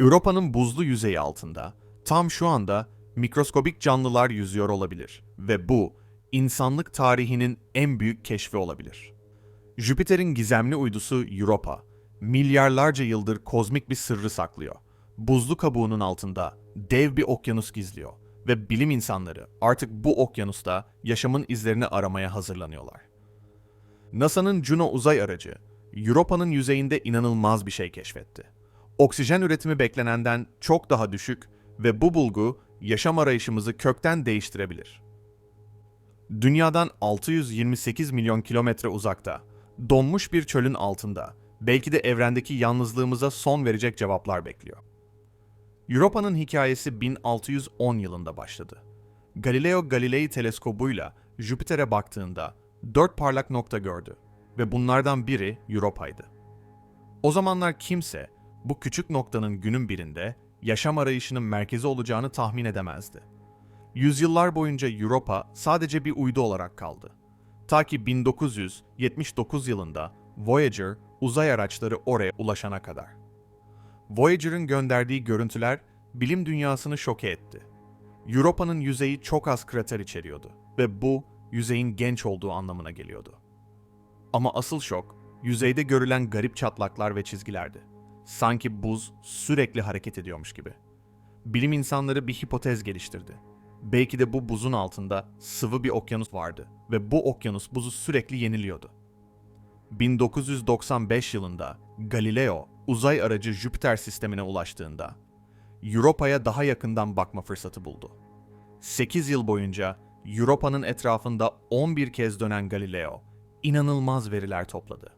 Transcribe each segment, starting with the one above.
Avrupa'nın buzlu yüzeyi altında tam şu anda mikroskobik canlılar yüzüyor olabilir ve bu insanlık tarihinin en büyük keşfi olabilir. Jüpiter'in gizemli uydusu Europa, milyarlarca yıldır kozmik bir sırrı saklıyor. Buzlu kabuğunun altında dev bir okyanus gizliyor ve bilim insanları artık bu okyanusta yaşamın izlerini aramaya hazırlanıyorlar. NASA'nın Juno uzay aracı, Europa'nın yüzeyinde inanılmaz bir şey keşfetti. Oksijen üretimi beklenenden çok daha düşük ve bu bulgu yaşam arayışımızı kökten değiştirebilir. Dünyadan 628 milyon kilometre uzakta, donmuş bir çölün altında, belki de evrendeki yalnızlığımıza son verecek cevaplar bekliyor. Europa'nın hikayesi 1610 yılında başladı. Galileo Galilei teleskobuyla Jüpiter'e baktığında dört parlak nokta gördü ve bunlardan biri Europa'ydı. O zamanlar kimse bu küçük noktanın günün birinde yaşam arayışının merkezi olacağını tahmin edemezdi. Yüzyıllar boyunca Europa sadece bir uydu olarak kaldı. Ta ki 1979 yılında Voyager uzay araçları oraya ulaşana kadar. Voyager'ın gönderdiği görüntüler bilim dünyasını şoke etti. Europa'nın yüzeyi çok az krater içeriyordu ve bu yüzeyin genç olduğu anlamına geliyordu. Ama asıl şok yüzeyde görülen garip çatlaklar ve çizgilerdi. Sanki buz sürekli hareket ediyormuş gibi. Bilim insanları bir hipotez geliştirdi. Belki de bu buzun altında sıvı bir okyanus vardı ve bu okyanus buzu sürekli yeniliyordu. 1995 yılında Galileo uzay aracı Jüpiter sistemine ulaştığında Europa'ya daha yakından bakma fırsatı buldu. 8 yıl boyunca Europa'nın etrafında 11 kez dönen Galileo inanılmaz veriler topladı.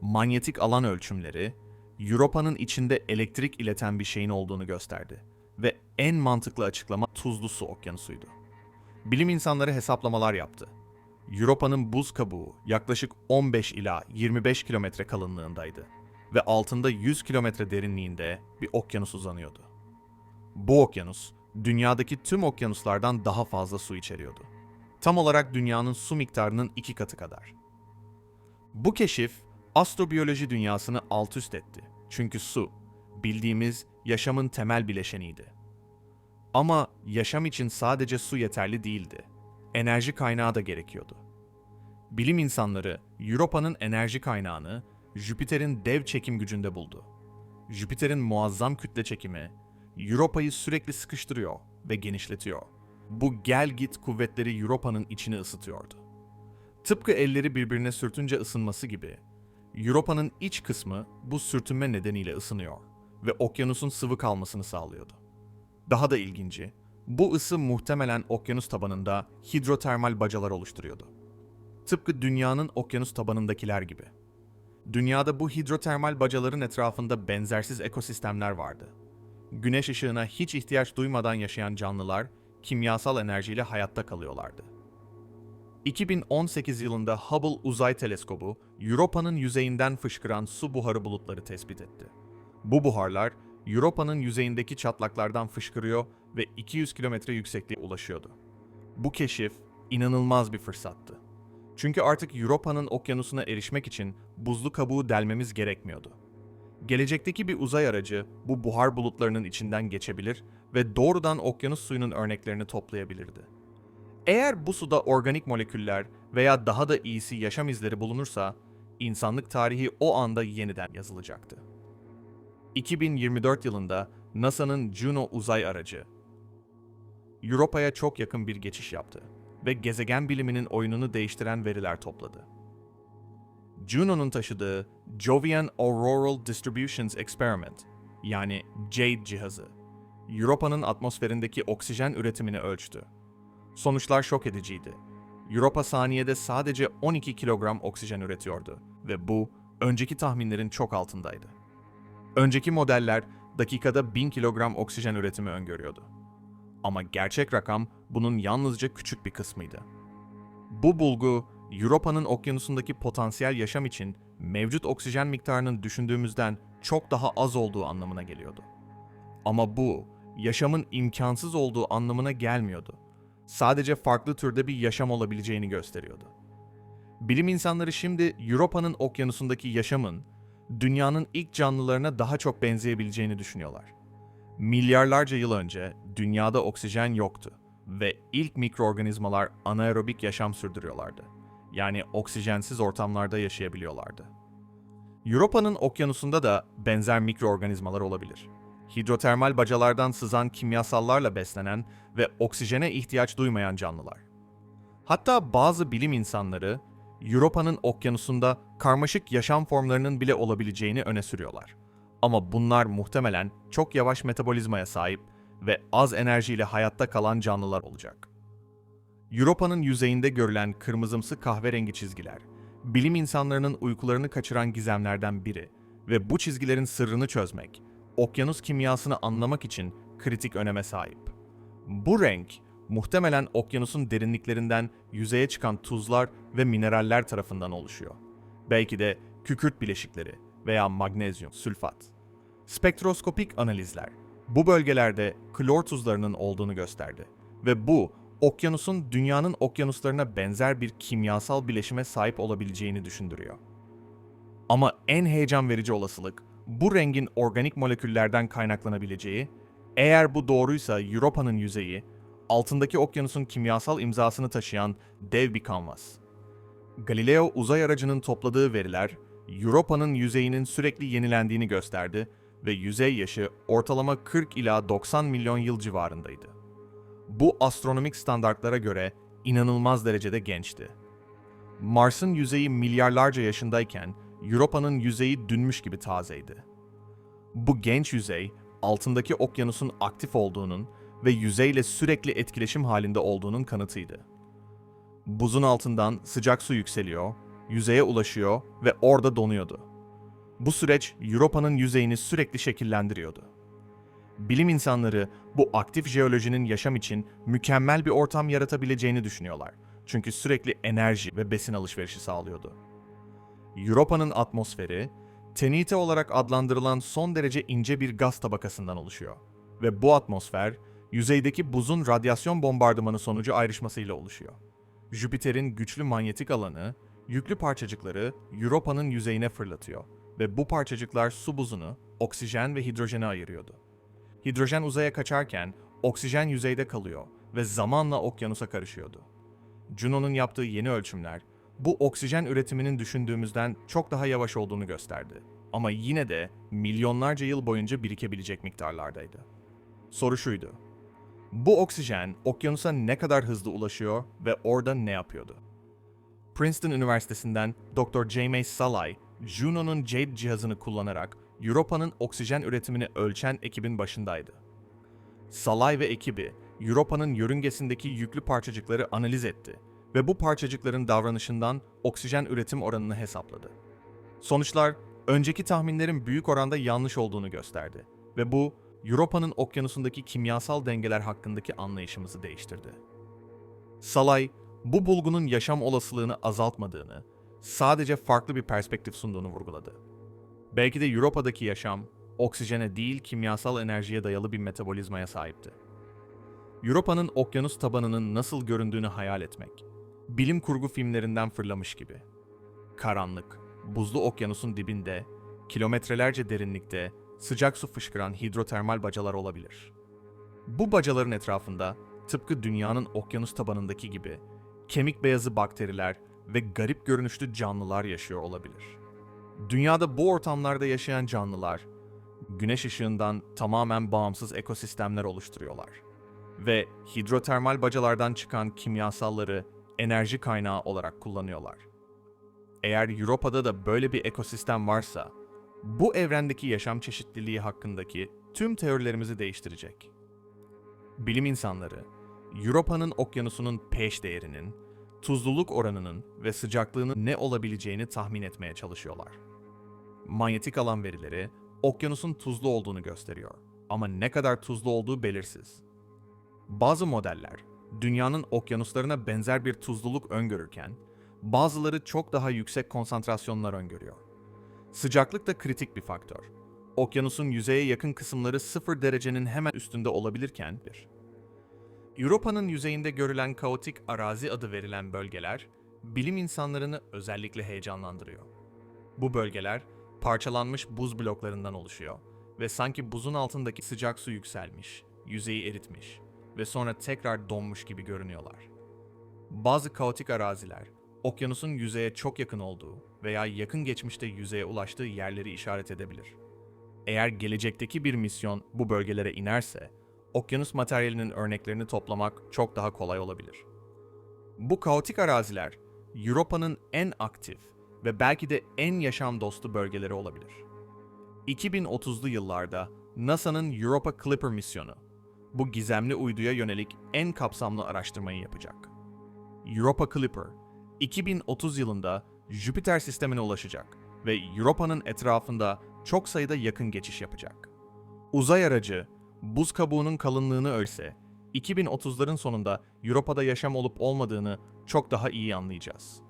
Manyetik alan ölçümleri Europa'nın içinde elektrik ileten bir şeyin olduğunu gösterdi ve en mantıklı açıklama tuzlu su okyanusuydu. Bilim insanları hesaplamalar yaptı. Europa'nın buz kabuğu yaklaşık 15 ila 25 kilometre kalınlığındaydı ve altında 100 kilometre derinliğinde bir okyanus uzanıyordu. Bu okyanus, dünyadaki tüm okyanuslardan daha fazla su içeriyordu. Tam olarak dünyanın su miktarının iki katı kadar. Bu keşif, astrobiyoloji dünyasını alt üst etti. Çünkü su, bildiğimiz yaşamın temel bileşeniydi. Ama yaşam için sadece su yeterli değildi. Enerji kaynağı da gerekiyordu. Bilim insanları Europa'nın enerji kaynağını Jüpiter'in dev çekim gücünde buldu. Jüpiter'in muazzam kütle çekimi Europa'yı sürekli sıkıştırıyor ve genişletiyor. Bu gel git kuvvetleri Europa'nın içini ısıtıyordu. Tıpkı elleri birbirine sürtünce ısınması gibi, Europa'nın iç kısmı bu sürtünme nedeniyle ısınıyor ve okyanusun sıvı kalmasını sağlıyordu. Daha da ilginci, bu ısı muhtemelen okyanus tabanında hidrotermal bacalar oluşturuyordu. Tıpkı dünyanın okyanus tabanındakiler gibi. Dünyada bu hidrotermal bacaların etrafında benzersiz ekosistemler vardı. Güneş ışığına hiç ihtiyaç duymadan yaşayan canlılar kimyasal enerjiyle hayatta kalıyorlardı. 2018 yılında Hubble Uzay Teleskobu, Europa'nın yüzeyinden fışkıran su buharı bulutları tespit etti. Bu buharlar, Europa'nın yüzeyindeki çatlaklardan fışkırıyor ve 200 kilometre yüksekliğe ulaşıyordu. Bu keşif inanılmaz bir fırsattı. Çünkü artık Europa'nın okyanusuna erişmek için buzlu kabuğu delmemiz gerekmiyordu. Gelecekteki bir uzay aracı bu buhar bulutlarının içinden geçebilir ve doğrudan okyanus suyunun örneklerini toplayabilirdi. Eğer bu suda organik moleküller veya daha da iyisi yaşam izleri bulunursa, insanlık tarihi o anda yeniden yazılacaktı. 2024 yılında NASA'nın Juno uzay aracı Europa'ya çok yakın bir geçiş yaptı ve gezegen biliminin oyununu değiştiren veriler topladı. Juno'nun taşıdığı Jovian Auroral Distributions Experiment yani JADE cihazı, Europa'nın atmosferindeki oksijen üretimini ölçtü. Sonuçlar şok ediciydi. Europa saniyede sadece 12 kilogram oksijen üretiyordu ve bu önceki tahminlerin çok altındaydı. Önceki modeller dakikada 1000 kilogram oksijen üretimi öngörüyordu. Ama gerçek rakam bunun yalnızca küçük bir kısmıydı. Bu bulgu, Europa'nın okyanusundaki potansiyel yaşam için mevcut oksijen miktarının düşündüğümüzden çok daha az olduğu anlamına geliyordu. Ama bu, yaşamın imkansız olduğu anlamına gelmiyordu. Sadece farklı türde bir yaşam olabileceğini gösteriyordu. Bilim insanları şimdi Europa'nın okyanusundaki yaşamın dünyanın ilk canlılarına daha çok benzeyebileceğini düşünüyorlar. Milyarlarca yıl önce dünyada oksijen yoktu ve ilk mikroorganizmalar anaerobik yaşam sürdürüyorlardı. Yani oksijensiz ortamlarda yaşayabiliyorlardı. Europa'nın okyanusunda da benzer mikroorganizmalar olabilir. Hidrotermal bacalardan sızan kimyasallarla beslenen ve oksijene ihtiyaç duymayan canlılar. Hatta bazı bilim insanları Europa'nın okyanusunda karmaşık yaşam formlarının bile olabileceğini öne sürüyorlar. Ama bunlar muhtemelen çok yavaş metabolizmaya sahip ve az enerjiyle hayatta kalan canlılar olacak. Europa'nın yüzeyinde görülen kırmızımsı kahverengi çizgiler, bilim insanlarının uykularını kaçıran gizemlerden biri ve bu çizgilerin sırrını çözmek, okyanus kimyasını anlamak için kritik öneme sahip. Bu renk, muhtemelen okyanusun derinliklerinden yüzeye çıkan tuzlar ve mineraller tarafından oluşuyor. Belki de kükürt bileşikleri veya magnezyum, sülfat. Spektroskopik analizler bu bölgelerde klor tuzlarının olduğunu gösterdi ve bu okyanusun dünyanın okyanuslarına benzer bir kimyasal bileşime sahip olabileceğini düşündürüyor. Ama en heyecan verici olasılık bu rengin organik moleküllerden kaynaklanabileceği, eğer bu doğruysa Europa'nın yüzeyi, altındaki okyanusun kimyasal imzasını taşıyan dev bir kanvas. Galileo uzay aracının topladığı veriler, Europa'nın yüzeyinin sürekli yenilendiğini gösterdi ve yüzey yaşı ortalama 40 ila 90 milyon yıl civarındaydı. Bu astronomik standartlara göre inanılmaz derecede gençti. Mars'ın yüzeyi milyarlarca yaşındayken Europa'nın yüzeyi dünmüş gibi tazeydi. Bu genç yüzey, altındaki okyanusun aktif olduğunun ve yüzeyle sürekli etkileşim halinde olduğunun kanıtıydı. Buzun altından sıcak su yükseliyor, yüzeye ulaşıyor ve orada donuyordu. Bu süreç Europa'nın yüzeyini sürekli şekillendiriyordu. Bilim insanları bu aktif jeolojinin yaşam için mükemmel bir ortam yaratabileceğini düşünüyorlar. Çünkü sürekli enerji ve besin alışverişi sağlıyordu. Europa'nın atmosferi, tenite olarak adlandırılan son derece ince bir gaz tabakasından oluşuyor. Ve bu atmosfer, yüzeydeki buzun radyasyon bombardımanı sonucu ayrışmasıyla oluşuyor. Jüpiter'in güçlü manyetik alanı, yüklü parçacıkları Europa'nın yüzeyine fırlatıyor ve bu parçacıklar su buzunu, oksijen ve hidrojene ayırıyordu. Hidrojen uzaya kaçarken oksijen yüzeyde kalıyor ve zamanla okyanusa karışıyordu. Juno'nun yaptığı yeni ölçümler bu oksijen üretiminin düşündüğümüzden çok daha yavaş olduğunu gösterdi. Ama yine de milyonlarca yıl boyunca birikebilecek miktarlardaydı. Soru şuydu. Bu oksijen okyanusa ne kadar hızlı ulaşıyor ve orada ne yapıyordu? Princeton Üniversitesi'nden Dr. James Salai, Juno'nun JADE cihazını kullanarak Europa'nın oksijen üretimini ölçen ekibin başındaydı. Salai ve ekibi, Europa'nın yörüngesindeki yüklü parçacıkları analiz etti ve bu parçacıkların davranışından oksijen üretim oranını hesapladı. Sonuçlar, önceki tahminlerin büyük oranda yanlış olduğunu gösterdi ve bu, Europa'nın okyanusundaki kimyasal dengeler hakkındaki anlayışımızı değiştirdi. Salay, bu bulgunun yaşam olasılığını azaltmadığını, sadece farklı bir perspektif sunduğunu vurguladı. Belki de Europa'daki yaşam, oksijene değil kimyasal enerjiye dayalı bir metabolizmaya sahipti. Europa'nın okyanus tabanının nasıl göründüğünü hayal etmek, bilim kurgu filmlerinden fırlamış gibi. Karanlık, buzlu okyanusun dibinde, kilometrelerce derinlikte sıcak su fışkıran hidrotermal bacalar olabilir. Bu bacaların etrafında tıpkı dünyanın okyanus tabanındaki gibi kemik beyazı bakteriler ve garip görünüşlü canlılar yaşıyor olabilir. Dünyada bu ortamlarda yaşayan canlılar güneş ışığından tamamen bağımsız ekosistemler oluşturuyorlar ve hidrotermal bacalardan çıkan kimyasalları enerji kaynağı olarak kullanıyorlar. Eğer Europa'da da böyle bir ekosistem varsa, bu evrendeki yaşam çeşitliliği hakkındaki tüm teorilerimizi değiştirecek. Bilim insanları, Europa'nın okyanusunun pH değerinin, tuzluluk oranının ve sıcaklığının ne olabileceğini tahmin etmeye çalışıyorlar. Manyetik alan verileri okyanusun tuzlu olduğunu gösteriyor ama ne kadar tuzlu olduğu belirsiz. Bazı modeller dünyanın okyanuslarına benzer bir tuzluluk öngörürken, bazıları çok daha yüksek konsantrasyonlar öngörüyor. Sıcaklık da kritik bir faktör. Okyanusun yüzeye yakın kısımları 0 derecenin hemen üstünde olabilirken bir. Europa'nın yüzeyinde görülen kaotik arazi adı verilen bölgeler, bilim insanlarını özellikle heyecanlandırıyor. Bu bölgeler parçalanmış buz bloklarından oluşuyor ve sanki buzun altındaki sıcak su yükselmiş, yüzeyi eritmiş ve sonra tekrar donmuş gibi görünüyorlar. Bazı kaotik araziler, okyanusun yüzeye çok yakın olduğu veya yakın geçmişte yüzeye ulaştığı yerleri işaret edebilir. Eğer gelecekteki bir misyon bu bölgelere inerse, okyanus materyalinin örneklerini toplamak çok daha kolay olabilir. Bu kaotik araziler, Europa'nın en aktif ve belki de en yaşam dostu bölgeleri olabilir. 2030'lu yıllarda NASA'nın Europa Clipper misyonu, bu gizemli uyduya yönelik en kapsamlı araştırmayı yapacak. Europa Clipper, 2030 yılında Jüpiter sistemine ulaşacak ve Europa'nın etrafında çok sayıda yakın geçiş yapacak. Uzay aracı, buz kabuğunun kalınlığını ölse, 2030'ların sonunda Europa'da yaşam olup olmadığını çok daha iyi anlayacağız.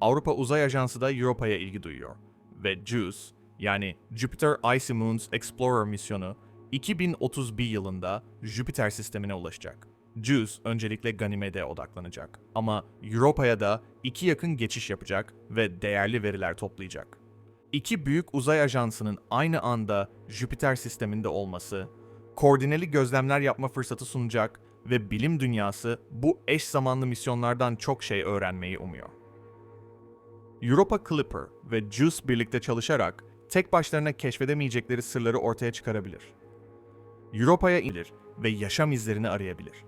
Avrupa Uzay Ajansı da Europa'ya ilgi duyuyor ve JUICE yani Jupiter Icy Moons Explorer misyonu 2031 yılında Jüpiter sistemine ulaşacak. JUICE öncelikle Ganymede'ye odaklanacak ama Europa'ya da iki yakın geçiş yapacak ve değerli veriler toplayacak. İki büyük uzay ajansının aynı anda Jüpiter sisteminde olması, koordineli gözlemler yapma fırsatı sunacak ve bilim dünyası bu eş zamanlı misyonlardan çok şey öğrenmeyi umuyor. Europa Clipper ve JUICE birlikte çalışarak tek başlarına keşfedemeyecekleri sırları ortaya çıkarabilir. Europa'ya inilir ve yaşam izlerini arayabilir.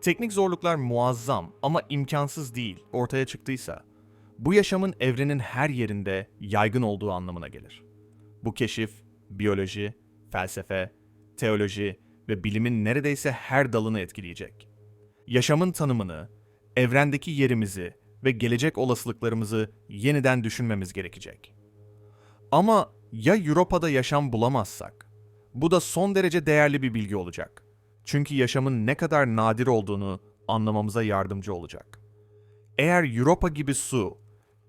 Teknik zorluklar muazzam ama imkansız değil ortaya çıktıysa, bu yaşamın evrenin her yerinde yaygın olduğu anlamına gelir. Bu keşif, biyoloji, felsefe, teoloji ve bilimin neredeyse her dalını etkileyecek. Yaşamın tanımını, evrendeki yerimizi ve gelecek olasılıklarımızı yeniden düşünmemiz gerekecek. Ama ya Europa'da yaşam bulamazsak? Bu da son derece değerli bir bilgi olacak. Çünkü yaşamın ne kadar nadir olduğunu anlamamıza yardımcı olacak. Eğer Europa gibi su,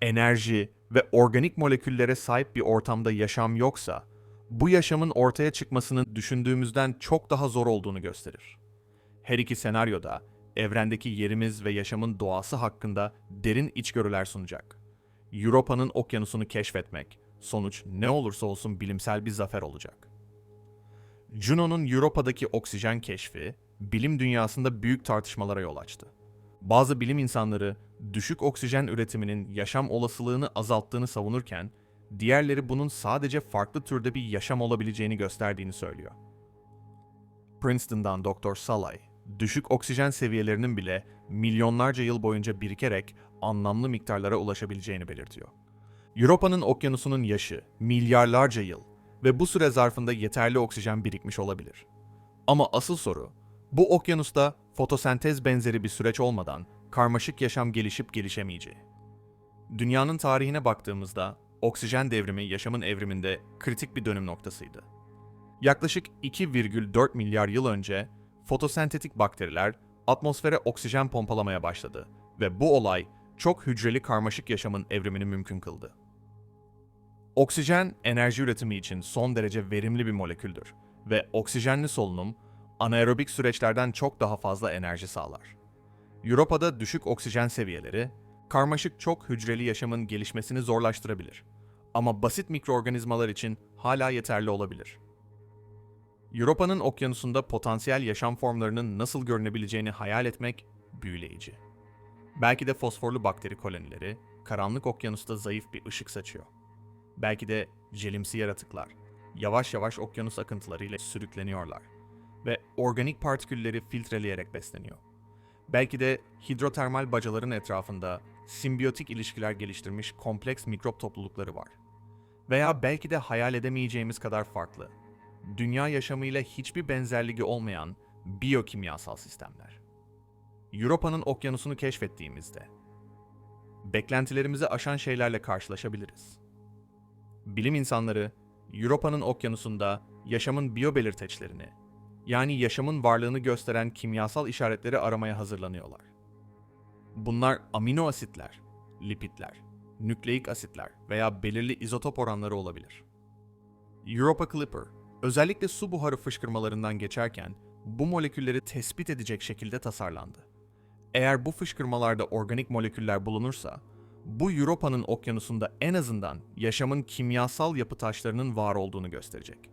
enerji ve organik moleküllere sahip bir ortamda yaşam yoksa, bu yaşamın ortaya çıkmasının düşündüğümüzden çok daha zor olduğunu gösterir. Her iki senaryoda evrendeki yerimiz ve yaşamın doğası hakkında derin içgörüler sunacak. Europa'nın okyanusunu keşfetmek, sonuç ne olursa olsun bilimsel bir zafer olacak. Juno'nun Europa'daki oksijen keşfi, bilim dünyasında büyük tartışmalara yol açtı. Bazı bilim insanları düşük oksijen üretiminin yaşam olasılığını azalttığını savunurken, diğerleri bunun sadece farklı türde bir yaşam olabileceğini gösterdiğini söylüyor. Princeton'dan Dr. Salay, düşük oksijen seviyelerinin bile milyonlarca yıl boyunca birikerek anlamlı miktarlara ulaşabileceğini belirtiyor. Europa'nın okyanusunun yaşı milyarlarca yıl ve bu süre zarfında yeterli oksijen birikmiş olabilir. Ama asıl soru, bu okyanusta fotosentez benzeri bir süreç olmadan karmaşık yaşam gelişip gelişemeyeceği. Dünyanın tarihine baktığımızda oksijen devrimi yaşamın evriminde kritik bir dönüm noktasıydı. Yaklaşık 2,4 milyar yıl önce fotosentetik bakteriler atmosfere oksijen pompalamaya başladı ve bu olay çok hücreli karmaşık yaşamın evrimini mümkün kıldı. Oksijen enerji üretimi için son derece verimli bir moleküldür ve oksijenli solunum anaerobik süreçlerden çok daha fazla enerji sağlar. Europa'da düşük oksijen seviyeleri karmaşık çok hücreli yaşamın gelişmesini zorlaştırabilir. Ama basit mikroorganizmalar için hala yeterli olabilir. Europa'nın okyanusunda potansiyel yaşam formlarının nasıl görünebileceğini hayal etmek büyüleyici. Belki de fosforlu bakteri kolonileri karanlık okyanusta zayıf bir ışık saçıyor. Belki de jelimsi yaratıklar yavaş yavaş okyanus akıntılarıyla sürükleniyorlar ve organik partikülleri filtreleyerek besleniyor. Belki de hidrotermal bacaların etrafında simbiyotik ilişkiler geliştirmiş kompleks mikrop toplulukları var. Veya belki de hayal edemeyeceğimiz kadar farklı, dünya yaşamıyla hiçbir benzerliği olmayan biyokimyasal sistemler. Europa'nın okyanusunu keşfettiğimizde, beklentilerimizi aşan şeylerle karşılaşabiliriz. Bilim insanları, Europa'nın okyanusunda yaşamın biyobelirteçlerini, yani yaşamın varlığını gösteren kimyasal işaretleri aramaya hazırlanıyorlar. Bunlar amino asitler, lipidler, nükleik asitler veya belirli izotop oranları olabilir. Europa Clipper, özellikle su buharı fışkırmalarından geçerken bu molekülleri tespit edecek şekilde tasarlandı. Eğer bu fışkırmalarda organik moleküller bulunursa, bu Europa'nın okyanusunda en azından yaşamın kimyasal yapı taşlarının var olduğunu gösterecek.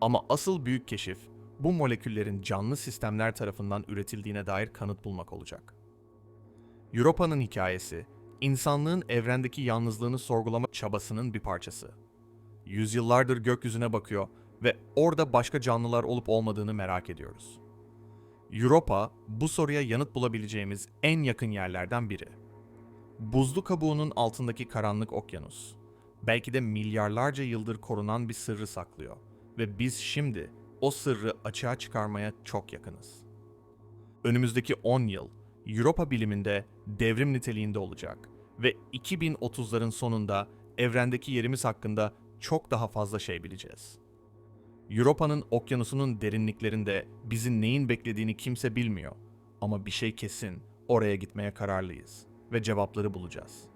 Ama asıl büyük keşif bu moleküllerin canlı sistemler tarafından üretildiğine dair kanıt bulmak olacak. Europa'nın hikayesi, insanlığın evrendeki yalnızlığını sorgulama çabasının bir parçası. Yüzyıllardır gökyüzüne bakıyor ve orada başka canlılar olup olmadığını merak ediyoruz. Europa, bu soruya yanıt bulabileceğimiz en yakın yerlerden biri. Buzlu kabuğunun altındaki karanlık okyanus, belki de milyarlarca yıldır korunan bir sırrı saklıyor ve biz şimdi o sırrı açığa çıkarmaya çok yakınız. Önümüzdeki 10 yıl Europa biliminde devrim niteliğinde olacak ve 2030'ların sonunda evrendeki yerimiz hakkında çok daha fazla şey bileceğiz. Europa'nın okyanusunun derinliklerinde bizi neyin beklediğini kimse bilmiyor ama bir şey kesin oraya gitmeye kararlıyız ve cevapları bulacağız.